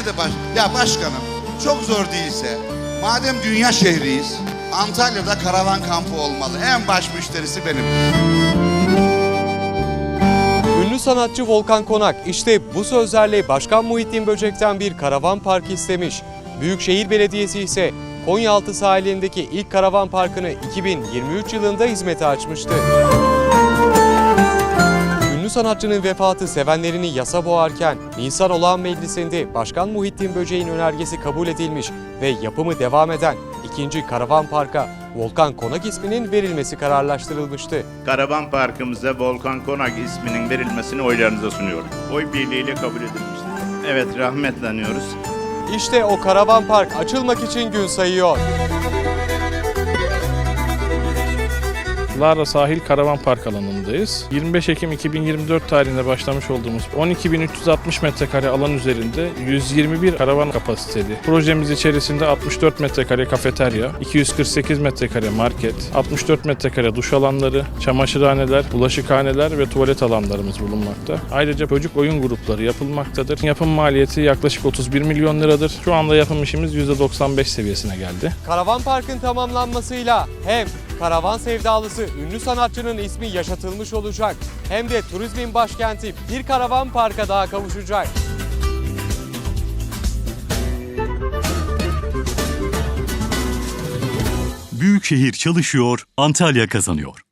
nerede baş... Ya başkanım çok zor değilse madem dünya şehriyiz Antalya'da karavan kampı olmalı. En baş müşterisi benim. Ünlü sanatçı Volkan Konak işte bu sözlerle Başkan Muhittin Böcek'ten bir karavan park istemiş. Büyükşehir Belediyesi ise Konyaaltı sahilindeki ilk karavan parkını 2023 yılında hizmete açmıştı. Ünlü sanatçının vefatı sevenlerini yasa boğarken Nisan Olağan Meclisi'nde Başkan Muhittin Böcek'in önergesi kabul edilmiş ve yapımı devam eden ikinci karavan parka Volkan Konak isminin verilmesi kararlaştırılmıştı. Karavan Parkımıza Volkan Konak isminin verilmesini oylarınıza sunuyorum. Oy birliğiyle kabul edilmiştir. Evet rahmetle anıyoruz. İşte o karavan park açılmak için gün sayıyor. Lara Sahil Karavan Park alanındayız. 25 Ekim 2024 tarihinde başlamış olduğumuz 12.360 metrekare alan üzerinde 121 karavan kapasiteli. Projemiz içerisinde 64 metrekare kafeterya, 248 metrekare market, 64 metrekare duş alanları, çamaşırhaneler, bulaşıkhaneler ve tuvalet alanlarımız bulunmakta. Ayrıca çocuk oyun grupları yapılmaktadır. Yapım maliyeti yaklaşık 31 milyon liradır. Şu anda yapım işimiz %95 seviyesine geldi. Karavan parkın tamamlanmasıyla hem karavan sevdalısı ünlü sanatçının ismi yaşatılmış olacak hem de turizmin başkenti bir karavan parka daha kavuşacak. Büyükşehir çalışıyor, Antalya kazanıyor.